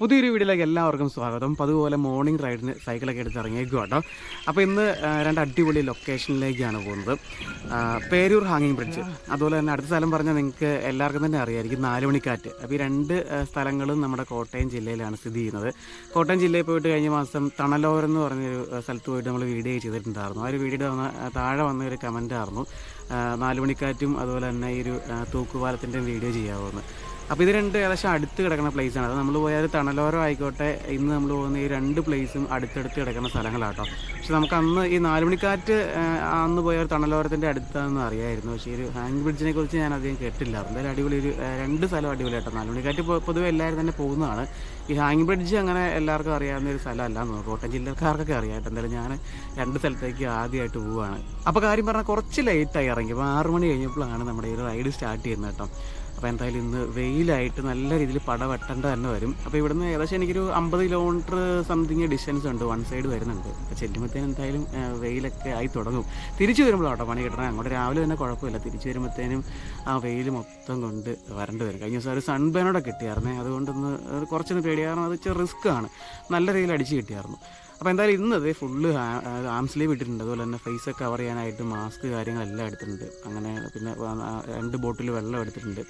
പുതിയൊരു വീഡിയോയിലേക്ക് എല്ലാവർക്കും സ്വാഗതം. അതുപോലെ മോർണിംഗ് റൈഡിന് സൈക്കിളൊക്കെ എടുത്ത് ഇറങ്ങിയേക്കും കേട്ടോ അപ്പോൾ ഇന്ന് രണ്ട് അടിപൊളി ലൊക്കേഷനിലേക്കാണ് പോകുന്നത്. പേരൂർ ഹാങ്ങിങ് ബ്രിഡ്ജ് അതുപോലെ തന്നെ അടുത്ത സ്ഥലം പറഞ്ഞാൽ നിങ്ങൾക്ക് എല്ലാവർക്കും തന്നെ അറിയാമായിരിക്കും നാലുമണിക്കാറ്റ്. അപ്പോൾ ഈ രണ്ട് സ്ഥലങ്ങളും നമ്മുടെ കോട്ടയം ജില്ലയിലാണ് സ്ഥിതി ചെയ്യുന്നത്. കോട്ടയം ജില്ലയിൽ പോയിട്ട് കഴിഞ്ഞ മാസം തണലോരം എന്ന് പറഞ്ഞൊരു സ്ഥലത്ത് പോയിട്ട് നമ്മൾ വീഡിയോ ചെയ്തിട്ടുണ്ടായിരുന്നു. ആ ഒരു വീഡിയോ താഴെ വന്ന ഒരു കമന്റ് ആയിരുന്നു. ആ, നാലുമണിക്കാറ്റും അതുപോലെ തന്നെ ഈ ഒരു തൂക്കുപാലത്തിന്റെയും വീഡിയോ ചെയ്യാവുന്നത്. അപ്പോൾ ഇത് രണ്ട് ഏകദേശം അടുത്ത് കിടക്കുന്ന ആണ്. അത് നമ്മൾ പോയാൽ തണലോരം ആയിക്കോട്ടെ ഇന്ന് നമ്മൾ പോകുന്ന ഈ രണ്ട് പ്ലേസും അടുത്തടുത്ത് കിടക്കുന്ന സ്ഥലങ്ങളാണ് സ്ഥലങ്ങളാട്ടോ. പക്ഷെ നമുക്ക് അന്ന് ഈ നാലുമണിക്കാറ്റ് മണിക്കാറ്റ് അന്ന് പോയ ഒരു തണലോരത്തിന്റെ അടുത്താണെന്ന് അറിയായിരുന്നു. പക്ഷേ ഒരു ഹാങ് ബ്രിഡ്ജിനെ കുറിച്ച് ഞാൻ അധികം കേട്ടില്ല. എന്തായാലും അടിപൊളി ഒരു രണ്ട് സ്ഥലം അടിപൊളിയാട്ടോ നാലുമണിക്കാറ്റ് മണിക്കാറ്റ് പൊതുവെ എല്ലാവരും തന്നെ പോകുന്നതാണ്. ഈ ഹാങ് ബ്രിഡ്ജ് അങ്ങനെ എല്ലാവർക്കും അറിയാവുന്ന ഒരു സ്ഥലമല്ല എന്ന് കോട്ടയം ജില്ലക്കാർക്കൊക്കെ അറിയാട്ടോ എന്തായാലും ഞാൻ രണ്ട് സ്ഥലത്തേക്ക് ആദ്യമായിട്ട് പോവുകയാണ്. അപ്പോൾ കാര്യം പറഞ്ഞാൽ കുറച്ച് ലേറ്റായി ഇറങ്ങി. അപ്പോൾ ആറ് മണി കഴിഞ്ഞപ്പോഴാണ് നമ്മുടെ ഈ റൈഡ് സ്റ്റാർട്ട് ചെയ്യുന്നത് കേട്ടോ. അപ്പോൾ എന്തായാലും ഇന്ന് വെയിലായിട്ട് നല്ല രീതിയിൽ പട വെട്ടേണ്ട തന്നെ വരും. അപ്പോൾ ഇവിടുന്ന് ഏകദേശം എനിക്കൊരു അമ്പത് കിലോമീറ്റർ സംതിങ് ഡിസ്റ്റൻസ് ഉണ്ട് വൺ സൈഡ് വരുന്നുണ്ട്. അപ്പോൾ ചെല്ലുമ്പോഴത്തേനും എന്തായാലും വെയിലൊക്കെ ആയി തുടങ്ങും. തിരിച്ചു വരുമ്പോഴാട്ടോ പണി കിട്ടണം. അങ്ങോട്ട് രാവിലെ തന്നെ കുഴപ്പമില്ല. തിരിച്ചു വരുമ്പോഴത്തേനും ആ വെയിൽ മൊത്തം കൊണ്ട് വരേണ്ടി വരും. കഴിഞ്ഞ ദിവസം ഒരു സൺബേനോടെ കിട്ടിയായിരുന്നേ. അതുകൊണ്ടൊന്ന് അത് കുറച്ചൊന്ന് പേടിയായിരുന്നു അത് ഇച്ചിരി റിസ്ക് ആണ്. നല്ല രീതിയിൽ അടിച്ച് കിട്ടിയായിരുന്നു. അപ്പോൾ എന്തായാലും ഇന്ന് അതേ ഫുള്ള് ആം സ്ലീവ് ഇട്ടിട്ടുണ്ട്. അതുപോലെ തന്നെ ഫേസ് കവർ ചെയ്യാനായിട്ട് മാസ്ക് കാര്യങ്ങളെല്ലാം എടുത്തിട്ടുണ്ട്. അങ്ങനെ പിന്നെ രണ്ട് ബോട്ടിൽ വെള്ളം എടുത്തിട്ടുണ്ട്.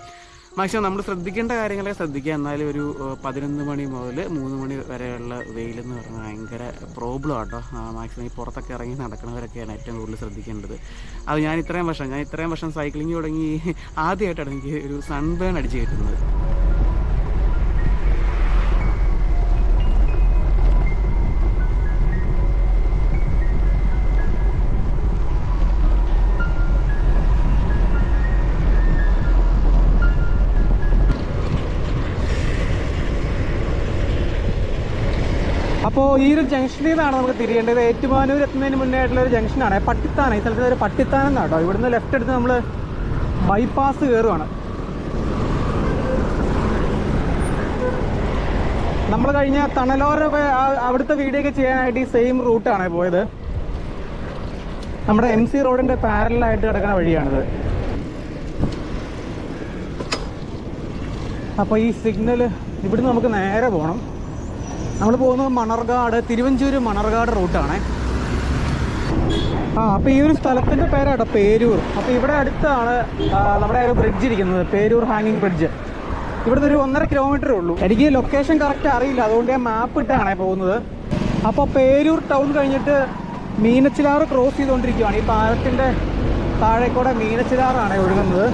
മാക്സിമം നമ്മൾ ശ്രദ്ധിക്കേണ്ട കാര്യങ്ങളെ ശ്രദ്ധിക്കുക. എന്നാലും ഒരു പതിനൊന്ന് മണി മുതൽ മൂന്ന് മണി വരെയുള്ള വെയിലെന്ന് പറഞ്ഞാൽ ഭയങ്കര പ്രോബ്ലം ആട്ടോ. മാക്സിമം ഈ പുറത്തൊക്കെ ഇറങ്ങി നടക്കുന്നവരൊക്കെയാണ് ഏറ്റവും കൂടുതൽ ശ്രദ്ധിക്കേണ്ടത്. അത് ഞാൻ ഇത്രയും വർഷം ഞാൻ ഇത്രയും വർഷം സൈക്ലിംഗ് തുടങ്ങി ആദ്യമായിട്ടാണ് എനിക്ക് ഒരു സൺബേൺ അടിച്ച് കിട്ടുന്നത്. അപ്പോൾ ഈ ഒരു ജംഗ്ഷനിൽ നിന്നാണ് നമുക്ക് തിരിയേണ്ടത്. ഏറ്റുമാനൂർ എത്തുന്നതിന് മുന്നേ ആയിട്ടുള്ള ഒരു ജംഗ്ഷനാണ് പട്ടിത്താന ഈ സ്ഥലത്ത് ഒരു പട്ടിത്താനം എന്നാണ് കേട്ടോ. ഇവിടുന്ന് ലെഫ്റ്റ് എടുത്ത് നമ്മൾ ബൈപ്പാസ് കയറുവാണ് നമ്മൾ കഴിഞ്ഞ തണലോര അവിടുത്തെ വീഡിയോ ചെയ്യാനായിട്ട് ഈ സെയിം റൂട്ടാണ് പോയത്. നമ്മുടെ എം സി റോഡിന്റെ പാരലായിട്ട് കിടക്കുന്ന വഴിയാണിത്. അപ്പോൾ ഈ സിഗ്നൽ ഇവിടുന്ന് നമുക്ക് നേരെ പോകണം നമ്മൾ പോകുന്നത് മണർകാട് തിരുവഞ്ചൂര് മണർകാട് റൂട്ടാണ്. ആ അപ്പോൾ ഈ ഒരു സ്ഥലത്തിന്റെ പേരാട്ടോ പേരൂർ. അപ്പോൾ ഇവിടെ അടുത്താണ് നമ്മുടെ ഒരു ബ്രിഡ്ജ് ഇരിക്കുന്നത് പേരൂർ ഹാങ്ങിങ് ബ്രിഡ്ജ് ഇവിടുന്ന് ഒരു ഒന്നര കിലോമീറ്റർ ഉള്ളൂ. എനിക്ക് ലൊക്കേഷൻ കറക്റ്റ് അറിയില്ല അതുകൊണ്ട് ഞാൻ മാപ്പ് ഇട്ടാണ് പോകുന്നത്. അപ്പോൾ പേരൂർ ടൗൺ കഴിഞ്ഞിട്ട് മീനച്ചിലാറ് ക്രോസ് ചെയ്തുകൊണ്ടിരിക്കുകയാണ്. ഈ പാലത്തിന്റെ താഴെക്കൂടെ കൂടെ മീനച്ചിലാറാണ് ഒഴുകുന്നത്.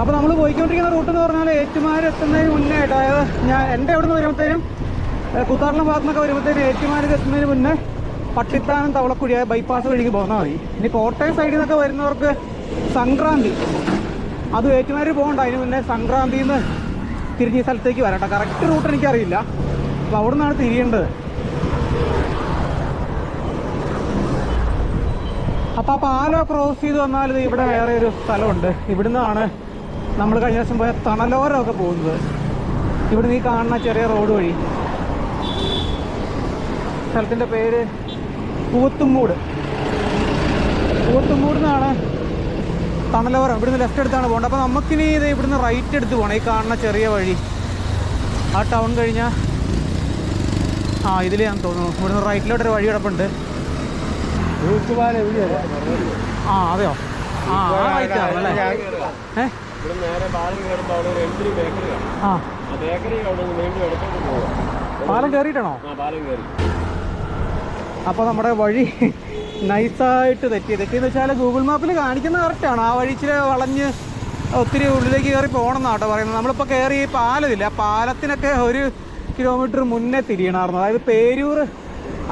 അപ്പോൾ നമ്മൾ പോയിക്കൊണ്ടിരിക്കുന്ന റൂട്ട് എന്ന് പറഞ്ഞാൽ ഏറ്റുമാരെത്തുന്നതിന് മുന്നേ ആയിട്ട് അതായത് ഞാൻ എന്റെ അവിടെ നിന്ന് വരുമ്പോഴത്തേനും ഏഹ് ഭാഗത്തുനിന്നൊക്കെ വരുമ്പോഴത്തേക്ക് ഏറ്റുമാനൂർ എത്തുന്നതിന് മുന്നേ പട്ടിത്താനം തവളക്കുഴിയായ ബൈപ്പാസ് വഴിക്ക് പോന്നാൽ മതി. ഇനി കോട്ടയം സൈഡിൽ നിന്നൊക്കെ വരുന്നവർക്ക് സംക്രാന്തി. അത് ഏറ്റുമാനൂർ പോകണ്ട. അതിന് മുന്നേ സംക്രാന്തിയിൽ നിന്ന് തിരിഞ്ഞ് ഈ സ്ഥലത്തേക്ക് വരട്ടെ കറക്റ്റ് റൂട്ട് എനിക്കറിയില്ല. അപ്പോൾ അവിടെ നിന്നാണ് തിരിയേണ്ടത് അപ്പോൾ പാലോ ക്രോസ് ചെയ്ത് വന്നാൽ ഇവിടെ വേറെ ഒരു സ്ഥലമുണ്ട്. ഇവിടുന്നാണ് നമ്മൾ കഴിഞ്ഞ ദിവസം പോയ തണലോരമൊക്കെ പോകുന്നത്. ഇവിടുന്ന് ഈ കാണുന്ന ചെറിയ റോഡ് വഴി. സ്ഥലത്തിന്റെ പേര് പൂവത്തുമ്മൂട് പൂവത്തുമ്മൂട് നിന്നാണ് തണലോരം ഇവിടുന്ന് ലെഫ്റ്റ് എടുത്താണ് പോകേണ്ടത്. അപ്പോൾ നമുക്കിനി ഇത് ഇവിടുന്ന് റൈറ്റ് എടുത്ത് പോകണം ഈ കാണുന്ന ചെറിയ വഴി. ആ ടൗൺ കഴിഞ്ഞാൽ ആ ഇതിൽ ഞാൻ തോന്നുന്നു. ഇവിടുന്ന് റൈറ്റിലോട്ടൊരു വഴി കിടപ്പുണ്ട്. ആ അതെയോ? ആ ആ റൈറ്റ് ആണല്ലേ ഏ? ആ. പാലം കയറിയിട്ടാണോ? പാലം കയറി. അപ്പോൾ നമ്മുടെ വഴി നൈസായിട്ട് തെറ്റി. തെറ്റിയെന്ന് വെച്ചാൽ ഗൂഗിൾ മാപ്പിൽ കാണിക്കുന്ന കറക്റ്റാണ് ആ വഴി ഇച്ചിരി വളഞ്ഞ് ഒത്തിരി ഉള്ളിലേക്ക് കയറി പോകണം എന്നാട്ടോ പറയുന്നത്. നമ്മളിപ്പോൾ കയറി പാലമില്ല പാലത്തിനൊക്കെ ഒരു കിലോമീറ്റർ മുന്നേ തിരിയണമായിരുന്നു അതായത് പേരൂർ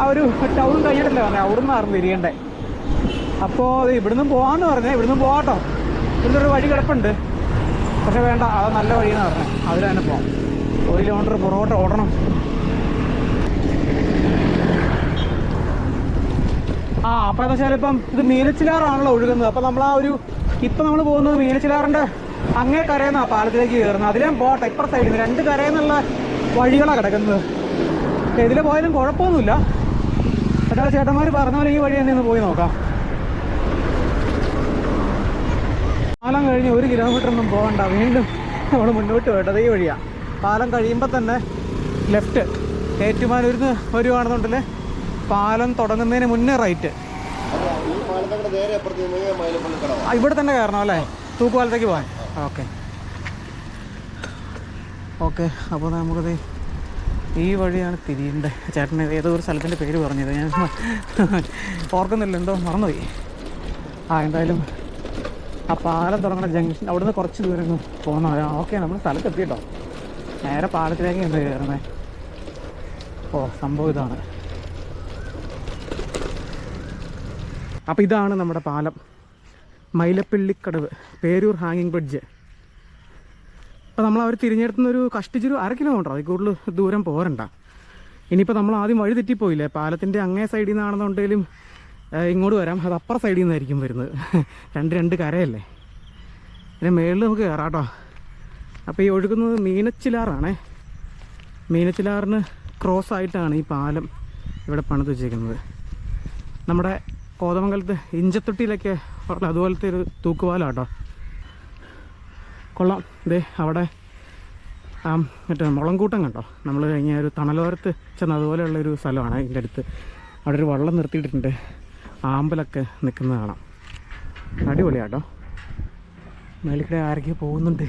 ആ ഒരു ടൗൺ കഴിഞ്ഞിട്ടല്ലേ പറഞ്ഞത് അവിടെ നിന്നായിരുന്നു തിരിയണ്ടേ. അപ്പോൾ ഇവിടുന്ന് പോകാമെന്ന് പറഞ്ഞേ. ഇവിടുന്ന് പോകാട്ടോ ഇവിടുന്ന് ഒരു വഴി കിടപ്പുണ്ട്. പക്ഷെ വേണ്ട അത് നല്ല വഴിയെന്ന് പറഞ്ഞത് അതിൽ തന്നെ പോകാം ഒരു കിലോമീറ്റർ പുറകോട്ട് ഓടണം. ആ അപ്പൊ എന്താ വെച്ചാൽ ഇപ്പം ഇത് മീനച്ചിലാറാണല്ലോ ഒഴുകുന്നത്. അപ്പോൾ നമ്മൾ ആ ഒരു ഇപ്പം നമ്മൾ പോകുന്നത് മീനച്ചിലാറിന്റെ അങ്ങേ കരയെന്ന പാലത്തിലേക്ക് കയറുന്നത്. അതിലേം പോട്ടെ ഇപ്പുറ സൈഡിൽ രണ്ട് കരയെന്നുള്ള വഴികളാണ് കിടക്കുന്നത്. ഇതിൽ പോയാലും കുഴപ്പമൊന്നുമില്ല. ചേട്ടാ ചേട്ടന്മാർ പറഞ്ഞ പോലെ ഈ വഴി തന്നെ ഒന്ന് പോയി നോക്കാം. പാലം കഴിഞ്ഞ് ഒരു കിലോമീറ്റർ ഒന്നും പോകണ്ട. വീണ്ടും നമ്മൾ മുന്നോട്ട് പോയിട്ടത് ഈ വഴിയാണ് പാലം കഴിയുമ്പോൾ തന്നെ ലെഫ്റ്റ് ഏറ്റുമാനൂരിൽ നിന്ന് വരുവാണെന്നുണ്ടല്ലേ? പാലം തുടങ്ങുന്നതിന് മുന്നേ റൈറ്റ്. ഇവിടെ തന്നെ കയറണം അല്ലേ? തൂക്കുപാലത്തേക്ക് പോകാൻ ഓക്കെ. ഓക്കെ അപ്പോൾ നമുക്കത് ഈ വഴിയാണ് തിരിയേണ്ടത്. ചേട്ടൻ ഏതോ ഒരു സ്ഥലത്തിന്റെ പേര് പറഞ്ഞത്. ഞാൻ ഓർക്കുന്നില്ല. എന്തോ മറന്നുപോയി. ആ എന്തായാലും ആ പാലം തുടങ്ങുന്ന ജംഗ്ഷൻ അവിടുന്ന് കുറച്ച് ദൂരം പോകുന്ന ഓക്കെ നമ്മൾ സ്ഥലത്ത് എത്തിയിട്ടോ. നേരെ പാലത്തിലേക്ക് എന്താ കയറുന്നത് ഓ സംഭവം ഇതാണ്. അപ്പോൾ ഇതാണ് നമ്മുടെ പാലം. മൈലപ്പള്ളിക്കടവ് പേരൂർ ഹാങ്ങിങ് ബ്രിഡ്ജ്. അപ്പോൾ നമ്മൾ അവർ തിരഞ്ഞെടുത്തുന്നൊരു കഷ്ടിച്ചൊരു അര കിലോമീറ്റർ അതിൽ കൂടുതൽ ദൂരം പോരണ്ട. ഇനിയിപ്പോൾ നമ്മൾ ആദ്യം വഴി തെറ്റിപ്പോയില്ലേ? പാലത്തിന്റെ അങ്ങേ സൈഡിൽ നിന്നാണെന്നുണ്ടെങ്കിലും ഇങ്ങോട്ട് വരാം. അത് അപ്പുറ സൈഡിൽ നിന്നായിരിക്കും വരുന്നത്. രണ്ട് രണ്ട് കരയല്ലേ? പിന്നെ മേളിൽ നമുക്ക് കയറാം കേട്ടോ. അപ്പോൾ ഈ ഒഴുകുന്നത് മീനച്ചിലാറാണേ. മീനച്ചിലാറിന് ക്രോസ് ആയിട്ടാണ് ഈ പാലം ഇവിടെ പണിത് വെച്ചേക്കുന്നത്. നമ്മുടെ കോതമംഗലത്ത് ഇഞ്ചത്തൊട്ടിയിലൊക്കെ ഉള്ള അതുപോലത്തെ ഒരു തൂക്കുപാലം കേട്ടോ കൊള്ളാം. ദേ അവിടെ ആ മറ്റേ മുളങ്കൂട്ടം കണ്ടോ? നമ്മൾ കഴിഞ്ഞ ഒരു തണലോരത്ത് ചെന്ന അതുപോലെയുള്ള ഒരു സ്ഥലമാണ് ഇതിന്റെ അടുത്ത്. അവിടെ ഒരു വള്ളം നിർത്തിയിട്ടുണ്ട് ആമ്പലൊക്കെ നിൽക്കുന്നത് കാണാം. അടിപൊളിയാട്ടോ. മേലിക്കടെ ആരൊക്കെ പോകുന്നുണ്ട്.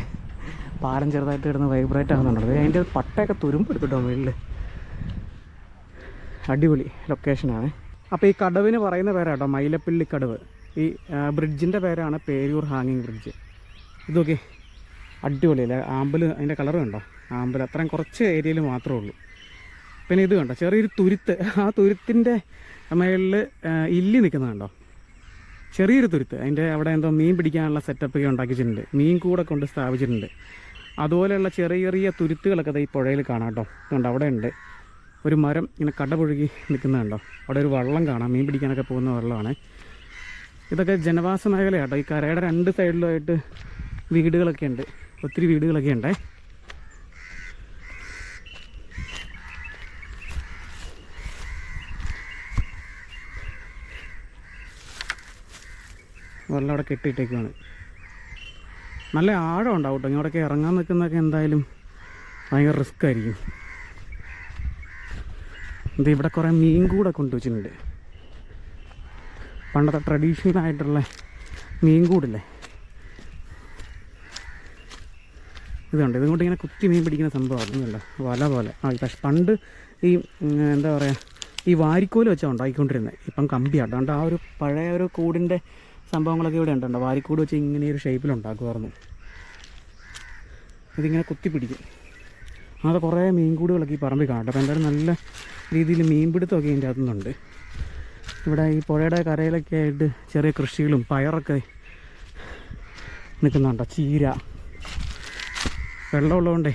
പാലം ചെറുതായിട്ട് കിടന്ന് വൈബ്രേറ്റ് ആകുന്നുണ്ടത് അതിന്റെ പട്ടയൊക്കെ തുരുമ്പെടുത്തിട്ടോ മേളിൽ അടിപൊളി ലൊക്കേഷനാണ് അപ്പോൾ ഈ കടവിന് പറയുന്ന പേരാട്ടോ മൈലപ്പള്ളി കടവ്. ഈ ബ്രിഡ്ജിന്റെ പേരാണ് പേരൂർ ഹാങ്ങിങ് ബ്രിഡ്ജ് ഇതൊക്കെ അടിപൊളിയല്ലേ ആമ്പൽ അതിന്റെ കളർ കണ്ടോ? ആമ്പൽ അത്രയും കുറച്ച് ഏരിയയിൽ മാത്രമേ ഉള്ളൂ. പിന്നെ ഇത് കണ്ടോ? ചെറിയൊരു തുരുത്ത്. ആ തുരുത്തിന്റെ മേളിൽ ഇല്ലി നിൽക്കുന്നത് കണ്ടോ? ചെറിയൊരു തുരുത്ത്. അതിന്റെ അവിടെ എന്തോ മീൻ പിടിക്കാനുള്ള സെറ്റപ്പ് ഒക്കെ ഉണ്ടാക്കിയിട്ടുണ്ട് മീൻ കൂടെ കൊണ്ട് സ്ഥാപിച്ചിട്ടുണ്ട്. അതുപോലെയുള്ള ചെറിയ ചെറിയ തുരുത്തുകളൊക്കെ ഈ പുഴയിൽ കാണാം കേട്ടോ. അതുകൊണ്ട് അവിടെ ഉണ്ട്. ഒരു മരം ഇങ്ങനെ കടപുഴുകി നിൽക്കുന്നുണ്ടോ? അവിടെ ഒരു വള്ളം കാണാം. മീൻ പിടിക്കാനൊക്കെ പോകുന്ന വെള്ളമാണ്. ഇതൊക്കെ ജനവാസ മേഖലയാട്ടോ. ഈ കരയുടെ രണ്ട് സൈഡിലുമായിട്ട് വീടുകളൊക്കെ ഉണ്ട്. ഒത്തിരി വീടുകളൊക്കെ ഉണ്ടേ. വെള്ളം അവിടെ കെട്ടിയിട്ടേക്കാണ് നല്ല ആഴം ഉണ്ടാവും കേട്ടോ. ഇങ്ങോട്ടൊക്കെ ഇറങ്ങാൻ നിൽക്കുന്നതൊക്കെ എന്തായാലും ഭയങ്കര റിസ്ക് ആയിരിക്കും. ഇത് ഇവിടെ കുറേ മീൻ കൂടെ കൊണ്ടുവച്ചിട്ടുണ്ട്. പണ്ടത്തെ ട്രഡീഷണൽ ആയിട്ടുള്ള മീൻ കൂടില്ലേ? ഇതുണ്ട്. ഇതുകൊണ്ട് ഇങ്ങനെ കുത്തി മീൻ പിടിക്കുന്ന സംഭവം അതൊന്നുമല്ല വല പോലെ. ആ പക്ഷെ പണ്ട് ഈ എന്താ പറയുക ഈ വാരിക്കോൽ വെച്ചാൽ ഉണ്ടാക്കിക്കൊണ്ടിരുന്നത് ഇപ്പം കമ്പിയാണ് അതുകൊണ്ട് ആ ഒരു പഴയ ഒരു കൂടിന്റെ സംഭവങ്ങളൊക്കെ ഇവിടെ ഉണ്ടോ വാരിക്കൂട് വെച്ച് ഇങ്ങനെ ഒരു ഷേപ്പിൽ ഉണ്ടാക്കുമായിരുന്നു ഇതിങ്ങനെ കുത്തി പിടിക്കും. അത് കുറേ മീൻകൂടുകളൊക്കെ ഈ പറമ്പിൽ കാണട്ടെ അപ്പോൾ എന്തായാലും നല്ല രീതിയിൽ മീൻപിടുത്തമൊക്കെ ഇതിന്റെ അകത്തുനിന്നുണ്ട്. ഇവിടെ ഈ പുഴയുടെ കരയിലൊക്കെ ആയിട്ട് ചെറിയ കൃഷികളും പയറൊക്കെ നിൽക്കുന്നുണ്ടോ ചീര വെള്ളമുള്ളതുകൊണ്ടേ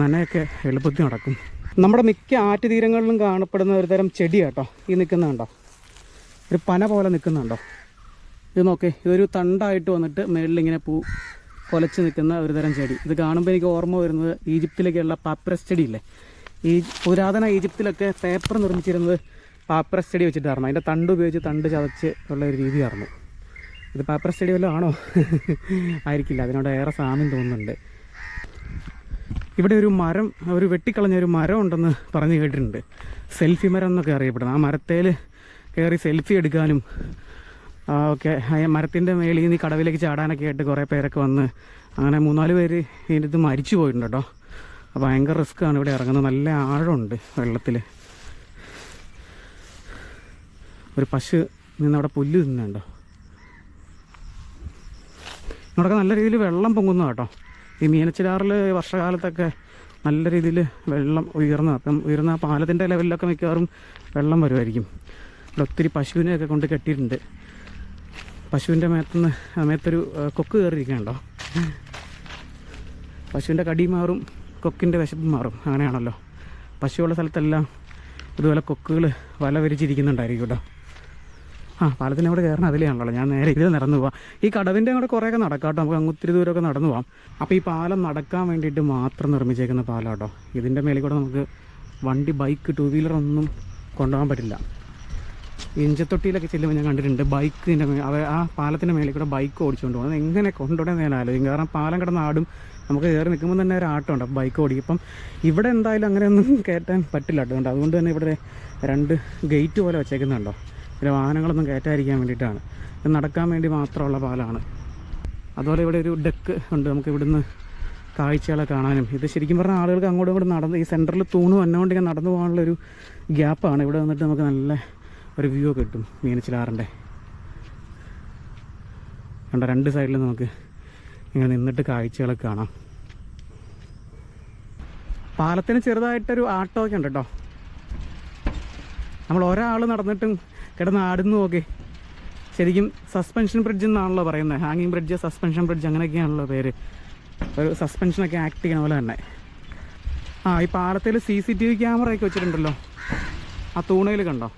നനയൊക്കെ എളുപ്പത്തിൽ നടക്കും. നമ്മുടെ മിക്ക ആറ്റുതീരങ്ങളിലും കാണപ്പെടുന്ന ഒരു തരം ചെടി കേട്ടോ ഈ നിൽക്കുന്നുണ്ടോ ഒരു പന പോലെ നിൽക്കുന്നുണ്ടോ ഇത് നോക്കേ ഇതൊരു തണ്ടായിട്ട് വന്നിട്ട് മേളിൽ ഇങ്ങനെ പൂ കൊലച്ച് നിൽക്കുന്ന ഒരു തരം ചെടി. ഇത് കാണുമ്പോൾ എനിക്ക് ഓർമ്മ വരുന്നത് ഈജിപ്തിലേക്കുള്ള പാപ്രസ് ചെടിയില്ലേ? ഈ പുരാതന ഈജിപ്തിലൊക്കെ പേപ്പർ നിർമ്മിച്ചിരുന്നത് പാപ്രസ് ചെടി വെച്ചിട്ടായിരുന്നു. അതിന്റെ തണ്ട് ഉപയോഗിച്ച് തണ്ട് ചതച്ച് ഉള്ള ഒരു രീതിയായിരുന്നു. ഇത് പാപ്രസ് ചെടി വല്ലതും ആണോ? ആയിരിക്കില്ല. അതിനോട് ഏറെ സാമ്യം തോന്നുന്നുണ്ട്. ഇവിടെ ഒരു മരം ഒരു വെട്ടിക്കളഞ്ഞ ഒരു മരം ഉണ്ടെന്ന് പറഞ്ഞു കേട്ടിട്ടുണ്ട്. സെൽഫി മരം എന്നൊക്കെ അറിയപ്പെടുന്നത്. ആ മരത്തേൽ കയറി സെൽഫി എടുക്കാനും ആ, ഓക്കെ. മരത്തിന്റെ മേളിൽ നിന്ന് കടവിലേക്ക് ചാടാനൊക്കെ ആയിട്ട് കുറേ പേരൊക്കെ വന്ന് അങ്ങനെ മൂന്നാൽ പേര് ഇതിന്റെ ഇത് മരിച്ചു പോയിട്ടുണ്ട് കേട്ടോ. അപ്പോൾ ഭയങ്കര റിസ്ക്കാണ് ഇവിടെ ഇറങ്ങുന്നത്. നല്ല ആഴമുണ്ട് വെള്ളത്തിൽ ഒരു പശു നിന്ന് അവിടെ പുല്ല് തിന്നുണ്ടോ ഇവിടെയൊക്കെ നല്ല രീതിയിൽ വെള്ളം പൊങ്ങുന്ന കേട്ടോ. ഈ മീനച്ചിലാറിൽ വർഷകാലത്തൊക്കെ നല്ല രീതിയിൽ വെള്ളം ഉയർന്ന അപ്പം ഉയർന്ന പാലത്തിന്റെ ലെവലിലൊക്കെ മിക്കവാറും വെള്ളം വരുമായിരിക്കും. ഇവിടെ ഒത്തിരി പശുവിനെയൊക്കെ കൊണ്ട് കെട്ടിയിട്ടുണ്ട്. പശുവിന്റെ മേത്തുനിന്ന് മേത്തൊരു കൊക്ക് കയറിയിരിക്കണ്ടോ പശുവിന്റെ കടി മാറും കൊക്കിന്റെ വിശപ്പ് മാറും. അങ്ങനെയാണല്ലോ. പശുവുള്ള സ്ഥലത്തെല്ലാം ഇതുപോലെ കൊക്കുകൾ വല വിരിച്ചിരിക്കുന്നുണ്ടായിരിക്കും കേട്ടോ. ആ പാലത്തിന്റെ അവിടെ കയറണം അതിലെയാണല്ലോ ഞാൻ നേരെ ഇതിൽ നടന്നു പോവാം. ഈ കടവിന്റെ അവിടെ കുറേയൊക്കെ നടക്കാം കേട്ടോ. നമുക്ക് അങ്ങ് ഒത്തിരി ദൂരമൊക്കെ നടന്നു പോവാം. അപ്പോൾ ഈ പാലം നടക്കാൻ വേണ്ടിയിട്ട് മാത്രം നിർമ്മിച്ചേക്കുന്ന പാലം കേട്ടോ ഇതിന്റെ മേലെ കൂടെ നമുക്ക് വണ്ടി ബൈക്ക് ടു വീലർ ഒന്നും കൊണ്ടുപോകാൻ പറ്റില്ല. ഇഞ്ചത്തൊട്ടിയിലൊക്കെ ചെല്ലുമ്പോൾ ഞാൻ കണ്ടിട്ടുണ്ട്. ബൈക്കിന്റെ മേ അവ ആ പാലത്തിന്റെ മേലെ കൂടെ ബൈക്ക് ഓടിച്ചുകൊണ്ട് പോകുന്നത് എങ്ങനെ കൊണ്ടുപോകണമെന്ന് ഞാൻ ആലോചിക്കും. കാരണം പാലം കിടന്ന് ആടും. നമുക്ക് കയറി നിൽക്കുമ്പോൾ തന്നെ ഒരു ആട്ടം ഉണ്ട്. ബൈക്ക് ഓടിക്കും ഇപ്പം ഇവിടെ എന്തായാലും അങ്ങനെയൊന്നും കയറ്റാൻ പറ്റില്ല അതുകൊണ്ട് അതുകൊണ്ട് തന്നെ ഇവിടെ രണ്ട് ഗേറ്റ് പോലെ വെച്ചേക്കുന്നുണ്ടോ? പിന്നെ വാഹനങ്ങളൊന്നും കയറ്റാതിരിക്കാൻ വേണ്ടിയിട്ടാണ്. ഇത് നടക്കാൻ വേണ്ടി മാത്രമുള്ള പാലമാണ് അതുപോലെ ഇവിടെ ഒരു ഡെക്ക് ഉണ്ട്. നമുക്ക് ഇവിടുന്ന് കാഴ്ചകളെ കാണാനും. ഇത് ശരിക്കും പറഞ്ഞാൽ ആളുകൾക്ക് അങ്ങോട്ടും ഇങ്ങോട്ടും നടന്ന് ഈ സെന്ററിൽ തൂണ് വന്നുകൊണ്ട് ഇങ്ങനെ നടന്നു പോകാനുള്ളൊരു ഗ്യാപ്പാണ്. ഇവിടെ വന്നിട്ട് നമുക്ക് നല്ല ഒരു വ്യൂ ഒക്കെ കിട്ടും മീനച്ചിലാറിന്റെ. കണ്ട രണ്ട് സൈഡിലും നമുക്ക് ഇങ്ങനെ നിന്നിട്ട് കാഴ്ചകളൊക്കെ കാണാം. പാലത്തിന് ചെറുതായിട്ടൊരു ആട്ടമൊക്കെ ഉണ്ട് കേട്ടോ. നമ്മൾ ഒരാൾ നടന്നിട്ടും കിടന്ന് ആടുന്നു നോക്കി. ശരിക്കും സസ്പെൻഷൻ ബ്രിഡ്ജ് എന്നാണല്ലോ പറയുന്നത്. ഹാങ്ങിങ് ബ്രിഡ്ജ് സസ്പെൻഷൻ ബ്രിഡ്ജ് അങ്ങനെയൊക്കെയാണല്ലോ പേര്. ഒരു സസ്പെൻഷനൊക്കെ ആക്ട് ചെയ്യണ പോലെ തന്നെ. ആ ഈ പാലത്തിൽ സി സി ടി വി ക്യാമറയൊക്കെ വെച്ചിട്ടുണ്ടല്ലോ. ആ തൂണയിൽ കണ്ടോ?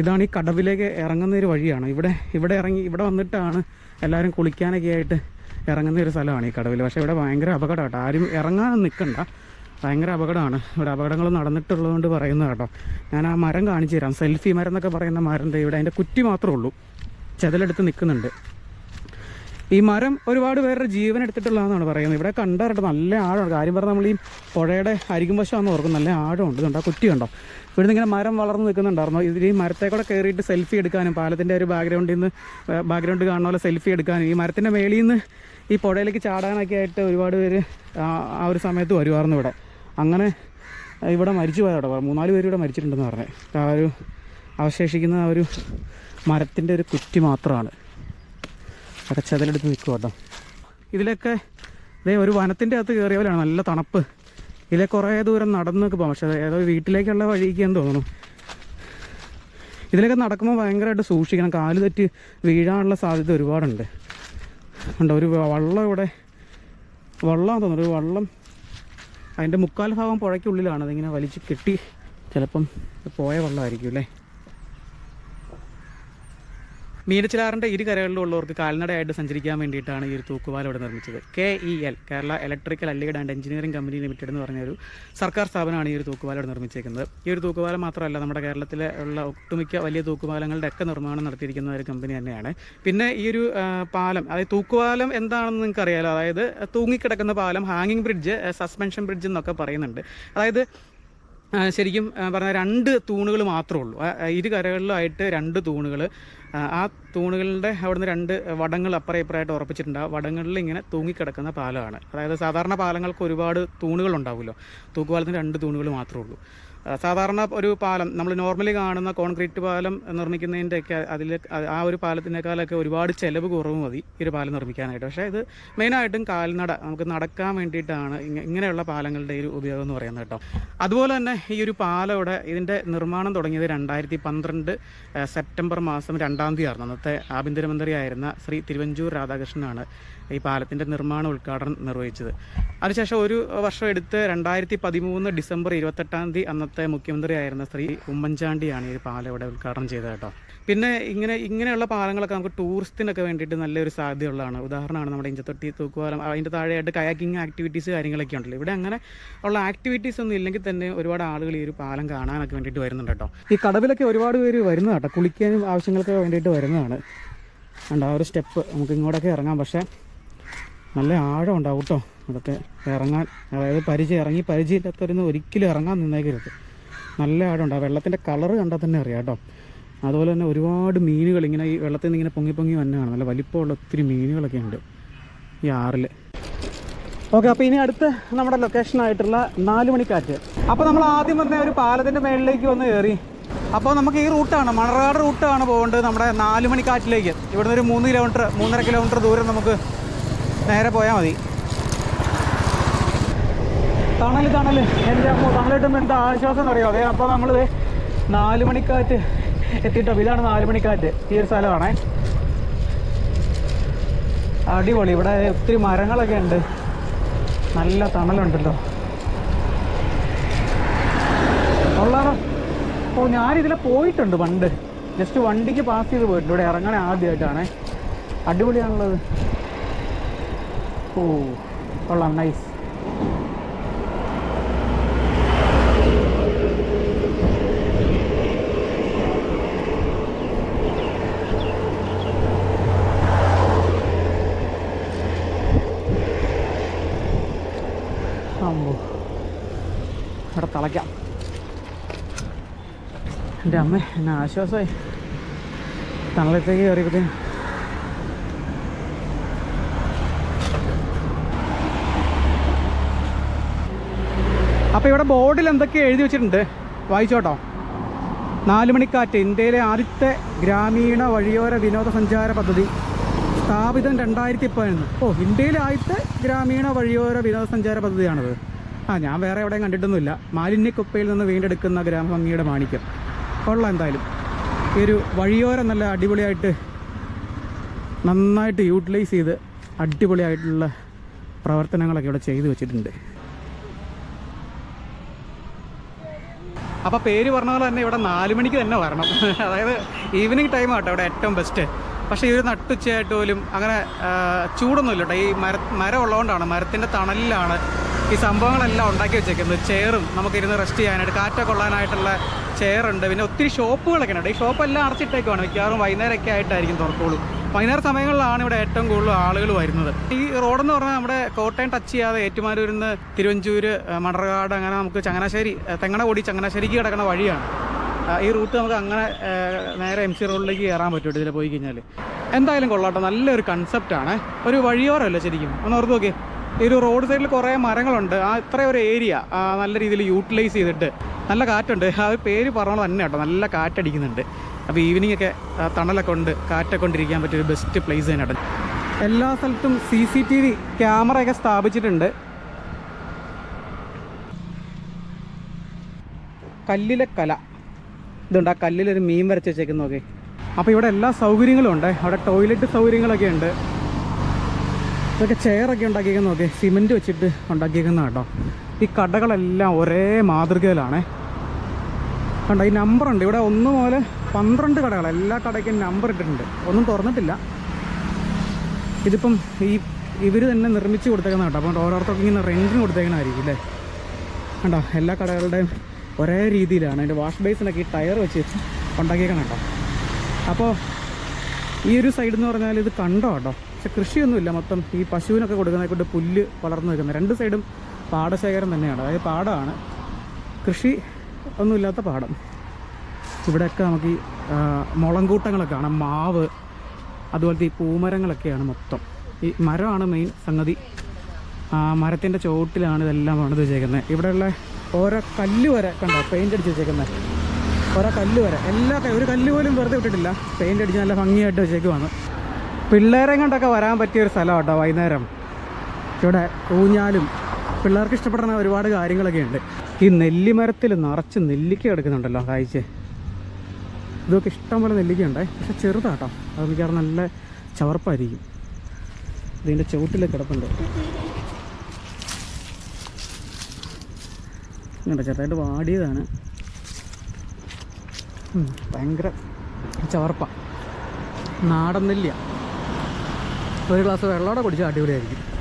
ഇതാണ് ഈ കടവിലേക്ക് ഇറങ്ങുന്ന ഒരു വഴിയാണ്. ഇവിടെ ഇവിടെ ഇറങ്ങി ഇവിടെ വന്നിട്ടാണ് എല്ലാവരും കുളിക്കാനൊക്കെ ആയിട്ട് ഇറങ്ങുന്ന ഒരു സ്ഥലമാണ് ഈ കടവിൽ പക്ഷേ ഇവിടെ ഭയങ്കര അപകടം കേട്ടോ ആരും ഇറങ്ങാൻ നിൽക്കണ്ട ഭയങ്കര അപകടമാണ്. ഇവിടെ അപകടങ്ങൾ നടന്നിട്ടുള്ളതുകൊണ്ട് പറയുന്നത് കേട്ടോ. ഞാൻ ആ മരം കാണിച്ചു തരാം. സെൽഫി മരം എന്നൊക്കെ പറയുന്ന മരം ഇവിടെ. അതിന്റെ കുറ്റി മാത്രമേ ഉള്ളൂ. ചെതലെടുത്ത് നിൽക്കുന്നുണ്ട്. ഈ മരം ഒരുപാട് പേരുടെ ജീവൻ എടുത്തിട്ടുള്ളതെന്നാണ് പറയുന്നത്. ഇവിടെ കണ്ടാറട്ടെ നല്ല ആഴമാണ്. കാര്യം പറഞ്ഞാൽ നമ്മൾ ഈ പുഴയുടെ അരികും വശമാണെന്ന് ഓർക്കും നല്ല ആഴമുണ്ട്. ആ കുറ്റി കണ്ടോ? ഇവിടുന്ന് ഇങ്ങനെ മരം വളർന്ന് നിൽക്കുന്നുണ്ടായിരുന്നു. ഇതിൽ ഈ മരത്തെ കൂടെ കയറിയിട്ട് സെൽഫി എടുക്കാനും പാലത്തിന്റെ ഒരു ബാക്ക്ഗ്രൗണ്ടിൽ നിന്ന് ബാക്ക്ഗ്രൗണ്ട് കാണുന്ന പോലെ സെൽഫി എടുക്കാനും ഈ മരത്തിന്റെ മേളിൽ നിന്ന് ഈ പുഴയിലേക്ക് ചാടാനൊക്കെ ആയിട്ട് ഒരുപാട് പേര് ആ ഒരു സമയത്ത് വരുമായിരുന്നു ഇവിടെ. അങ്ങനെ ഇവിടെ മരിച്ചു പോയവിടെ മൂന്നാൽ പേര് ഇവിടെ മരിച്ചിട്ടുണ്ടെന്ന് പറഞ്ഞത് ആ ഒരു അവശേഷിക്കുന്ന ആ ഒരു മരത്തിന്റെ ഒരു കുറ്റി മാത്രമാണ്. അവിടെ ചെതലെടുത്ത് നിൽക്കുക കേട്ടോ ഇതിലൊക്കെ ഇതേ ഒരു വനത്തിന്റെ അകത്ത് കയറിയ പോലെയാണ് നല്ല തണുപ്പ്. ഇതിലെ കുറേ ദൂരം നടന്നൊക്കെ പോകാം. പക്ഷേ ഏതോ വീട്ടിലേക്കുള്ള വഴിക്കാന്ന് തോന്നുന്നു. ഇതിലൊക്കെ നടക്കുമ്പോൾ ഭയങ്കരമായിട്ട് സൂക്ഷിക്കണം. കാൽ തെറ്റി വീഴാനുള്ള സാധ്യത ഒരുപാടുണ്ട്. ഉണ്ട് ഒരു വള്ളം ഇവിടെ വള്ളം തോന്നുന്നു. ഒരു വള്ളം അതിന്റെ മുക്കാൽ ഭാഗം പുഴയ്ക്കുള്ളിലാണ്. അതിങ്ങനെ വലിച്ച് കെട്ടി ചിലപ്പം പോയ വള്ളമായിരിക്കും അല്ലേ? മീനച്ചിലാറിന്റെ ഇരു കരകളിലുള്ളവർക്ക് കാൽനടയായിട്ട് സഞ്ചരിക്കാൻ വേണ്ടിയിട്ടാണ് ഈ ഒരു തൂക്കുപാലം ഇവിടെ നിർമ്മിച്ചത്. K E L Kerala electrical allied and engineering company limited എന്ന് പറഞ്ഞ ഒരു സർക്കാർ സ്ഥാപനമാണ് ഈ ഒരു തൂക്കുപാലം ഇവിടെ നിർമ്മിച്ചേക്കുന്നത്. ഈ ഒരു തൂക്കുപാലം മാത്രമല്ല നമ്മുടെ കേരളത്തിലെ ഉള്ള ഒട്ടുമിക്ക വലിയ തൂക്കുപാലങ്ങളുടെ ഒക്കെ നിർമ്മാണം നടത്തിയിരിക്കുന്ന ഒരു കമ്പനി തന്നെയാണ്. പിന്നെ ഈ ഒരു പാലം അതായത് തൂക്കുപാലം എന്താണെന്ന് നിങ്ങൾക്ക് അറിയാലോ അതായത് തൂങ്ങിക്കിടക്കുന്ന പാലം ഹാങ്ങിങ് ബ്രിഡ്ജ് സസ്പെൻഷൻ ബ്രിഡ്ജ് എന്നൊക്കെ പറയുന്നുണ്ട്. അതായത് ശരിക്കും പറഞ്ഞ രണ്ട് തൂണുകൾ മാത്രമേ ഉള്ളൂ. ഇരു കരകളിലായിട്ട് രണ്ട് തൂണുകൾ. ആ തൂണുകളുടെ അവിടുന്ന് രണ്ട് വടങ്ങൾ അപ്പുറം ഇപ്പുറമായിട്ട് ഉറപ്പിച്ചിട്ടുണ്ട്. ആ വടങ്ങളിൽ ഇങ്ങനെ തൂങ്ങിക്കിടക്കുന്ന പാലമാണ്. അതായത് സാധാരണ പാലങ്ങൾക്ക് ഒരുപാട് തൂണുകൾ ഉണ്ടാവുമല്ലോ. തൂക്കുപാലത്തിന് രണ്ട് തൂണുകൾ മാത്രമേ ഉള്ളൂ. സാധാരണ ഒരു പാലം നമ്മൾ നോർമലി കാണുന്ന കോൺക്രീറ്റ് പാലം നിർമ്മിക്കുന്നതിന്റെയൊക്കെ അതിൽ ആ ഒരു പാലത്തിനേക്കാളൊക്കെ ഒരുപാട് ചിലവ് കുറവ് മതി ഈ ഒരു പാലം നിർമ്മിക്കാനായിട്ട്. പക്ഷേ ഇത് മെയിനായിട്ടും കാൽനട നമുക്ക് നടക്കാൻ വേണ്ടിയിട്ടാണ് ഇങ്ങനെയുള്ള പാലങ്ങളുടെ ഒരു ഉപയോഗം എന്ന് പറയുന്നത് കേട്ടോ. അതുപോലെ തന്നെ ഈ ഒരു പാലയുടെ ഇതിന്റെ നിർമ്മാണം തുടങ്ങിയത് രണ്ടായിരത്തി പന്ത്രണ്ട് സെപ്റ്റംബർ മാസം രണ്ടാം തീയതി ആയിരുന്നു അന്നത്തെ ആഭ്യന്തരമന്ത്രിയായിരുന്ന ശ്രീ തിരുവഞ്ചൂർ രാധാകൃഷ്ണനാണ്. ഈ പാലത്തിന്റെ നിർമ്മാണ ഉദ്ഘാടനം നിർവഹിച്ചത്. അതിനുശേഷം ഒരു വർഷം എടുത്ത് രണ്ടായിരത്തി പതിമൂന്ന് ഡിസംബർ ഇരുപത്തെട്ടാം തീയതി അന്നത്തെ മുഖ്യമന്ത്രിയായിരുന്ന ശ്രീ ഉമ്മൻചാണ്ടിയാണ് ഈ പാലം ഇവിടെ ഉദ്ഘാടനം ചെയ്തത് കേട്ടോ. പിന്നെ ഇങ്ങനെ ഇങ്ങനെയുള്ള പാലങ്ങളൊക്കെ നമുക്ക് ടൂറിസ്റ്റിനൊക്കെ വേണ്ടിയിട്ട് നല്ലൊരു സാധ്യതയുള്ളതാണ്. ഉദാഹരണമാണ് നമ്മുടെ ഇഞ്ചത്തൊട്ടി തൂക്കുപാലം അതിന്റെ താഴെയായിട്ട് കയാക്കിങ് ആക്ടിവിറ്റീസ് കാര്യങ്ങളൊക്കെ ഉണ്ടല്ലോ. ഇവിടെ അങ്ങനെ ഉള്ള ആക്ടിവിറ്റീസ് ഒന്നും ഇല്ലെങ്കിൽ തന്നെ ഒരുപാട് ആളുകൾ ഈ ഒരു പാലം കാണാനൊക്കെ വേണ്ടിയിട്ട് വരുന്നുണ്ട് കേട്ടോ. ഈ കടവിലൊക്കെ ഒരുപാട് പേര് വരുന്നത് കേട്ടോ. കുളിക്കാനും ആവശ്യങ്ങൾക്ക് വേണ്ടിയിട്ട് വരുന്നതാണ്. ഉണ്ട് ആ ഒരു സ്റ്റെപ്പ്. നമുക്ക് ഇങ്ങോട്ടൊക്കെ ഇറങ്ങാം. പക്ഷേ നല്ല ആഴം ഉണ്ടാവും കേട്ടോ. അതൊക്കെ ഇറങ്ങാൻ അതായത് പരിചയം ഇറങ്ങി പരിചയമില്ലാത്തവരൊന്നും ഒരിക്കലും ഇറങ്ങാൻ നിന്നേക്കരുത്. നല്ല ആഴം ഉണ്ടാവും. വെള്ളത്തിന്റെ കളറ് കണ്ടാൽ തന്നെ അറിയാം കേട്ടോ. അതുപോലെ തന്നെ ഒരുപാട് മീനുകൾ ഇങ്ങനെ ഈ വെള്ളത്തിൽ നിന്ന് ഇങ്ങനെ പൊങ്ങി പൊങ്ങി വന്നതാണ്. നല്ല വലിപ്പമുള്ള ഒത്തിരി മീനുകളൊക്കെ ഉണ്ട് ഈ ആറിൽ ഓക്കെ അപ്പോൾ ഇനി അടുത്ത് നമ്മുടെ ലൊക്കേഷൻ ആയിട്ടുള്ള നാല് മണിക്കാറ്റ്. അപ്പോൾ നമ്മൾ ആദ്യം പറഞ്ഞ ഒരു പാലത്തിന്റെ മേളിലേക്ക് വന്ന് കയറി. അപ്പോൾ നമുക്ക് ഈ റൂട്ടാണ് മണർകാട് റൂട്ടാണ് പോകേണ്ടത് നമ്മുടെ നാല് മണിക്കാറ്റിലേക്ക്. ഇവിടുന്ന് ഒരു മൂന്ന് കിലോമീറ്റർ മൂന്നര കിലോമീറ്റർ ദൂരം നമുക്ക് നേരെ പോയാൽ മതി. തണൽ തണൽ എന്റെ അമ്മ തണലിട്ടുമ്പോൾ എന്താ ആശ്വാസം എന്നറിയോ? അതെ അപ്പോൾ നമ്മൾ നാല് മണിക്കാറ്റ് എത്തിയിട്ടോ? ഇതാണ് നാല് മണിക്കാറ്റ്. ഈ ഒരു സ്ഥലമാണേ. അടിപൊളി. ഇവിടെ ഒത്തിരി മരങ്ങളൊക്കെ ഉണ്ട്. നല്ല തണലുണ്ടല്ലോ. ഉള്ളാണോ ഓ ഞാനിതിലെ പോയിട്ടുണ്ട് പണ്ട്. ജസ്റ്റ് വണ്ടിക്ക് പാസ് ചെയ്ത് പോയിട്ടുണ്ട്. ഇവിടെ ഇറങ്ങണേ ആദ്യമായിട്ടാണേ. അടിപൊളിയാണുള്ളത്. ഓ കൊള്ളാം നൈസ് അമ്പോ ഇവിടെ തളയ്ക്കാം. എന്റെ അമ്മ എന്നാ ആശ്വാസമായി. തണലത്തേക്ക് കയറിയപ്പോഴത്തേനും അപ്പോൾ ഇവിടെ ബോർഡിൽ എന്തൊക്കെ എഴുതി വെച്ചിട്ടുണ്ട്? വായിച്ചോട്ടോ. നാല് മണിക്കാറ്റ് ഇന്ത്യയിലെ ആദ്യത്തെ ഗ്രാമീണ വഴിയോര വിനോദസഞ്ചാര പദ്ധതി സ്ഥാപിതം രണ്ടായിരത്തി പതിനൊന്ന് ഓ ഇന്ത്യയിലെ ആദ്യത്തെ ഗ്രാമീണ വഴിയോര വിനോദസഞ്ചാര പദ്ധതിയാണത്. ആ ഞാൻ വേറെ എവിടെയും കണ്ടിട്ടൊന്നുമില്ല. മാലിന്യക്കുപ്പയിൽ നിന്ന് വീണ്ടെടുക്കുന്ന ഗ്രാമഭംഗിയുടെ മാണിക്യം. കൊള്ളാം എന്തായാലും. ഈ ഒരു വഴിയോരം നല്ല അടിപൊളിയായിട്ട് നന്നായിട്ട് യൂട്ടിലൈസ് ചെയ്ത് അടിപൊളിയായിട്ടുള്ള പ്രവർത്തനങ്ങളൊക്കെ ഇവിടെ ചെയ്തു വെച്ചിട്ടുണ്ട്. അപ്പോൾ പേര് പറഞ്ഞ പോലെ തന്നെ ഇവിടെ നാല് മണിക്ക് തന്നെ വരണം. അതായത് ഈവനിങ് ടൈം ആട്ടോ ഇവിടെ ഏറ്റവും ബെസ്റ്റ് പക്ഷേ ഈ ഒരു നട്ടുച്ചയായിട്ട് പോലും അങ്ങനെ ചൂടൊന്നുമില്ല കേട്ടോ. ഈ മര മരം ഉള്ളതുകൊണ്ടാണ് മരത്തിന്റെ തണലിലാണ് ഈ സംഭവങ്ങളെല്ലാം ഉണ്ടാക്കി വെച്ചേക്കുന്നത്. ചെയറും നമുക്കിരുന്ന് റെസ്റ്റ് ചെയ്യാനായിട്ട് കാറ്റൊക്കെ കൊള്ളാനായിട്ടുള്ള ചെയറുണ്ട്. പിന്നെ ഒത്തിരി ഷോപ്പുകളൊക്കെ ഉണ്ട്. ഈ ഷോപ്പെല്ലാം അടച്ചിട്ടേക്കുവാണ് മിക്കവാറും വൈകുന്നേരമൊക്കെ ആയിട്ടായിരിക്കും തുറക്കുള്ളൂ. വൈകുന്നേര സമയങ്ങളിലാണ് ഇവിടെ ഏറ്റവും കൂടുതൽ ആളുകൾ വരുന്നത്. ഈ റോഡെന്ന് പറഞ്ഞാൽ നമ്മുടെ കോട്ടയം ടച്ച് ചെയ്യാതെ ഏറ്റുമാനൂരിൽ നിന്ന് തിരുവഞ്ചൂര് മണർകാട് അങ്ങനെ നമുക്ക് ചങ്ങനാശ്ശേരി തെങ്ങണകൊടി ചങ്ങനാശ്ശേരിക്ക് കിടക്കുന്ന വഴിയാണ്. ഈ റൂട്ട് നമുക്ക് അങ്ങനെ നേരെ എം സി റോഡിലേക്ക് കയറാൻ പറ്റും ഇതിൽ പോയി കഴിഞ്ഞാൽ എന്തായാലും കൊള്ളാട്ടോ നല്ലൊരു കൺസെപ്റ്റാണ് ഒരു വഴിയോരമല്ല ശരിക്കും? ഒന്ന് ഓർത്ത് നോക്കിയേ. ഈ ഒരു റോഡ് സൈഡിൽ കുറേ മരങ്ങളുണ്ട്. ആ ഇത്ര ഒരു ഏരിയ നല്ല രീതിയിൽ യൂട്ടിലൈസ് ചെയ്തിട്ട്. നല്ല കാറ്റുണ്ട്. ആ പേര് പറഞ്ഞത് തന്നെ കേട്ടോ. നല്ല കാറ്റടിക്കുന്നുണ്ട്. അപ്പോൾ ഈവനിങ് ഒക്കെ തണലൊക്കെ ഉണ്ട്. കാറ്റൊക്കെ കൊണ്ടിരിക്കാൻ പറ്റിയൊരു ബെസ്റ്റ് പ്ലേസ് തന്നെ കേട്ടോ എല്ലാ സ്ഥലത്തും സി സി ടി വി ക്യാമറയൊക്കെ സ്ഥാപിച്ചിട്ടുണ്ട്. കല്ലിലെ കല. ഇതുണ്ട്. ആ കല്ലിലൊരു മീൻ വരച്ച് വെച്ചേക്കുന്ന നോക്കി. അപ്പോൾ ഇവിടെ എല്ലാ സൗകര്യങ്ങളും ഉണ്ട്. അവിടെ ടോയ്ലറ്റ് സൗകര്യങ്ങളൊക്കെ ഉണ്ട്. ഇതൊക്കെ ചെയറൊക്കെ ഉണ്ടാക്കിയേക്കുന്ന നോക്കി. സിമെന്റ് വെച്ചിട്ട് ഉണ്ടാക്കിയേക്കുന്ന കേട്ടോ. ഈ കടകളെല്ലാം ഒരേ മാതൃകയിലാണേ. കണ്ട ഈ നമ്പർ ഉണ്ട് ഇവിടെ ഒന്ന് മുതൽ പന്ത്രണ്ട് കടകൾ എല്ലാ കടയ്ക്കും നമ്പർ ഇട്ടിട്ടുണ്ട്. ഒന്നും തുറന്നിട്ടില്ല. ഇതിപ്പം ഈ ഇവർ തന്നെ നിർമ്മിച്ച് കൊടുത്തേക്കുന്ന കേട്ടോ. അപ്പോൾ ഓരോരുത്തർക്കും ഇങ്ങനെ റെന്റിന് കൊടുത്തേക്കണമായിരിക്കും അല്ലേ കണ്ടോ എല്ലാ കടകളുടെയും ഒരേ രീതിയിലാണ്. അതിന്റെ വാഷ് ബേസിനൊക്കെ ഈ ടയർ വെച്ച് ഉണ്ടാക്കിയേക്കണം കേട്ടോ. അപ്പോൾ ഈ ഒരു സൈഡ് എന്ന് പറഞ്ഞാൽ ഇത് കണ്ടോ കേട്ടോ? പക്ഷെ കൃഷിയൊന്നുമില്ല. മൊത്തം ഈ പശുവിനൊക്കെ കൊടുക്കുന്നതിനെ കൊണ്ട് പുല്ല് വളർന്നു നിൽക്കുന്നത്. രണ്ട് സൈഡും പാടശേഖരം തന്നെയാണ്. അതായത് പാടമാണ് കൃഷി ഒന്നുമില്ലാത്ത പാടം. ഇവിടെയൊക്കെ നമുക്ക് ഈ മുളങ്കൂട്ടങ്ങളൊക്കെ കാണാം മാവ് അതുപോലത്തെ ഈ പൂമരങ്ങളൊക്കെയാണ് മൊത്തം. ഈ മരമാണ് മെയിൻ സംഗതി. മരത്തിന്റെ ചുവട്ടിലാണ് ഇതെല്ലാം പണിത് വെച്ചേക്കുന്നത് ഇവിടെയുള്ള ഓരോ കല്ല് വരെ കണ്ടോ? പെയിന്റ് അടിച്ച് വെച്ചേക്കുന്നത് ഓരോ കല്ല് വരെ. എല്ലാ ഒരു കല്ല് പോലും വെറുതെ വിട്ടിട്ടില്ല. പെയിന്റ് അടിച്ച് നല്ല ഭംഗിയായിട്ട് വെച്ചേക്കുവാണ്. പിള്ളേരെ കണ്ടൊക്കെ വരാൻ പറ്റിയ ഒരു സ്ഥലം കേട്ടോ വൈകുന്നേരം. ഇവിടെ ഊഞ്ഞാലും പിള്ളേർക്ക് ഇഷ്ടപ്പെടുന്ന ഒരുപാട് കാര്യങ്ങളൊക്കെ ഉണ്ട്. ഈ നെല്ലിമരത്തിൽ നിറച്ച് നെല്ലിക്ക കിടക്കുന്നുണ്ടല്ലോ കാഴ്ച ഇതൊക്കെ ഇഷ്ടം പോലെ നെല്ലിക്കയുണ്ടേ പക്ഷെ ചെറുതാട്ടോ. അത് മിക്കവാറും നല്ല ചവർപ്പായിരിക്കും. ഇതിന്റെ ചുവട്ടിൽ കിടപ്പുണ്ട്. ചെറുതായിട്ട് വാടിയതാണ്. ഭയങ്കര ചവർപ്പ. നാടൻ നെല്ലിയ. ഒരു ഗ്ലാസ് വെള്ളമോടെ കുടിച്ചാൽ അടിപൊളിയായിരിക്കും.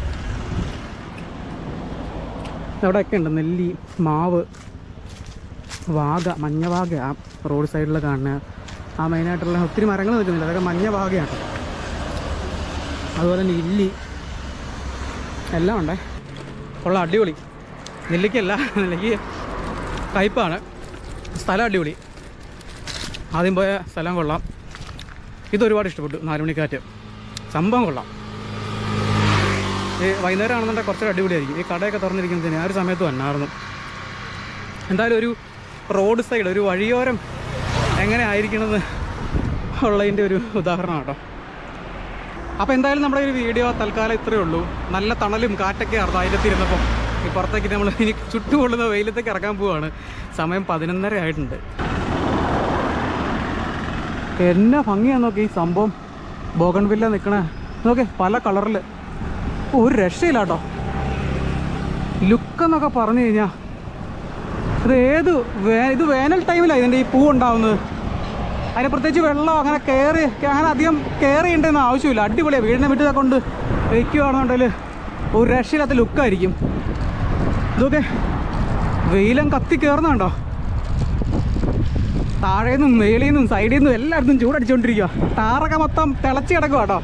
അവിടെയൊക്കെ ഉണ്ട് നെല്ലി മാവ് വാഗ മഞ്ഞവാഗ. ആ റോഡ് സൈഡിൽ കാണുന്ന ആ മെയിനായിട്ടുള്ള ഒത്തിരി മരങ്ങൾ നിൽക്കുന്നില്ല. അതൊക്കെ മഞ്ഞവാഗയാണ് അതുപോലെ തന്നെ ഇല്ലി എല്ലാം ഉണ്ടേ. ഉള്ള അടിപൊളി. നെല്ലിക്കല്ല നെല്ലിക്ക് കയ്പാണ് സ്ഥലം അടിപൊളി. ആദ്യം പോയ സ്ഥലം കൊള്ളാം. ഇതൊരുപാട് ഇഷ്ടപ്പെട്ടു നാലുമണിക്കാറ്റ്. സംഭവം കൊള്ളാം. ഈ വൈകുന്നേരം ആണെന്നുണ്ടെങ്കിൽ കുറച്ചൊരു അടിപൊളിയായിരിക്കും. ഈ കടയൊക്കെ തുറന്നിരിക്കുന്നതിന് ആ ഒരു സമയത്ത് വന്നായിരുന്നു എന്തായാലും ഒരു റോഡ് സൈഡ് ഒരു വഴിയോരം എങ്ങനെ ആയിരിക്കണമെന്ന് ഉള്ളതിന്റെ ഒരു ഉദാഹരണം കേട്ടോ. അപ്പോൾ എന്തായാലും നമ്മുടെ ഒരു വീഡിയോ തൽക്കാലം ഇത്രയേ ഉള്ളൂ. നല്ല തണലും കാറ്റൊക്കെ ആയിരുന്നു അതിലെത്തിരുന്നപ്പം ഈ പുറത്തേക്ക് നമ്മൾ ഇനി ചുട്ടുകൊള്ളുന്ന വെയിലത്തേക്ക് ഇറങ്ങാൻ പോവുകയാണ് സമയം പതിനൊന്നര ആയിട്ടുണ്ട്. എന്നാ ഭംഗിയാന്ന് നോക്കി ഈ സംഭവം. ബോഗൺവില്ല നിൽക്കണേ നോക്കേ പല കളറിൽ ഒരു രക്ഷയില്ല കേട്ടോ ലുക്കെന്നൊക്കെ പറഞ്ഞു കഴിഞ്ഞാൽ ഇത് ഏത് വേ ഇത് വേനൽ ടൈമിലാണ് ഇതിന്റെ ഈ പൂ ഉണ്ടാവുന്നത്. അതിന് പ്രത്യേകിച്ച് വെള്ളം അങ്ങനെ കയറി അങ്ങനെ അധികം കെയർ ചെയ്യേണ്ടെന്ന് ആവശ്യമില്ല. അടിപൊളിയാണ് വീടിനെ വിട്ട് കൊണ്ട് വയ്ക്കുകയാണെന്നുണ്ടെങ്കിൽ ഒരു രക്ഷയില്ലാത്ത ലുക്കായിരിക്കും. ഇതൊക്കെ വെയിലും കത്തി കയറുന്നുണ്ടോ താഴേന്നും മേളിൽ നിന്നും സൈഡിൽ നിന്നും എല്ലായിടത്തും ചൂടടിച്ചുകൊണ്ടിരിക്കുക താറൊക്കെ മൊത്തം തിളച്ച് കിടക്കുക കേട്ടോ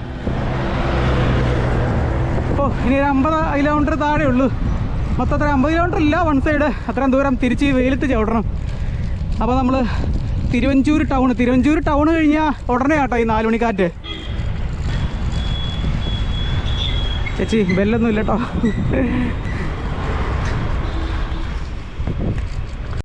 ഓ ഇനി ഒരു അമ്പത് കിലോമീറ്റർ താഴെ ഉള്ളൂ. മൊത്തത്തിൽ അമ്പത് കിലോമീറ്റർ ഇല്ല വൺ സൈഡ് അത്രയും ദൂരം തിരിച്ച് വെയിലത്ത് ചവിടണം അപ്പോൾ നമ്മൾ തിരുവഞ്ചൂർ ടൗൺ തിരുവഞ്ചൂർ ടൗൺ കഴിഞ്ഞാൽ ഉടനെ ആട്ടോ ഈ നാല് മണിക്കാറ്റ്. ചേച്ചി ബെല്ലൊന്നും ഇല്ല കേട്ടോ